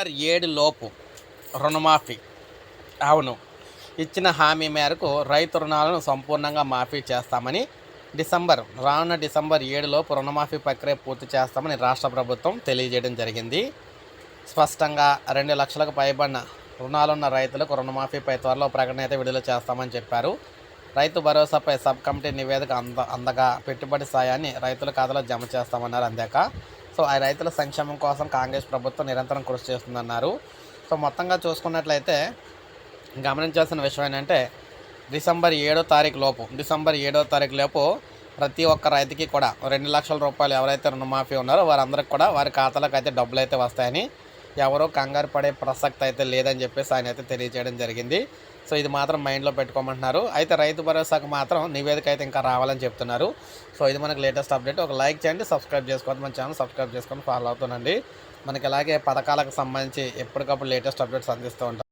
December ఏడు లోపు రుణమాఫీ. అవును. ఇచ్చిన హామీ మేరకు రైతు రుణాలను సంపూర్ణంగా మాఫీ చేస్తామని డిసెంబర్ రానున్న డిసెంబర్ ఏడులోపు రుణమాఫీ ప్రక్రియ పూర్తి చేస్తామని రాష్ట్ర ప్రభుత్వం తెలియజేయడం జరిగింది. స్పష్టంగా రెండు లక్షలకు పైబడిన రుణాలున్న రైతులకు రుణమాఫీపై త్వరలో ప్రకటన అయితే విడుదల చేస్తామని చెప్పారు. రైతు భరోసాపై సబ్ కమిటీ నివేదిక అంద అందగా పెట్టుబడి సాయాన్ని రైతుల ఖాతాలో జమ చేస్తామన్నారు. అందాక సో ఆ రైతుల సంక్షేమం కోసం కాంగ్రెస్ ప్రభుత్వం నిరంతరం కృషి చేస్తుందన్నారు. సో మొత్తంగా చూసుకున్నట్లయితే గమనించాల్సిన విషయం ఏంటంటే డిసెంబర్ ఏడో తారీఖు లోపు డిసెంబర్ ఏడో తారీఖు లోపు ప్రతి ఒక్క రైతుకి కూడా రెండు లక్షల రూపాయలు ఎవరైతే రుణమాఫీ ఉన్నారో వారందరికి కూడా వారి ఖాతాలకు అయితే డబ్బులు అయితే వస్తాయని ఎవరో కంగారు పడే ప్రసక్తి అయితే లేదని చెప్పేసి ఆయన అయితే తెలియజేయడం జరిగింది. సో ఇది మాత్రం మైండ్లో పెట్టుకోమంటున్నారు. అయితే రైతు భరోసాకు మాత్రం నివేదిక అయితే ఇంకా రావాలని చెప్తున్నారు. సో ఇది మనకి లేటెస్ట్ అప్డేట్. ఒక లైక్ చేయండి సబ్స్క్రైబ్ చేసుకోవద్దు. మన ఛానల్ సబ్స్క్రైబ్ చేసుకొని ఫాలో అవుతుందండి మనకి అలాగే పథకాలకు సంబంధించి ఎప్పటికప్పుడు లేటెస్ట్ అప్డేట్స్ అందిస్తూ ఉంటాం.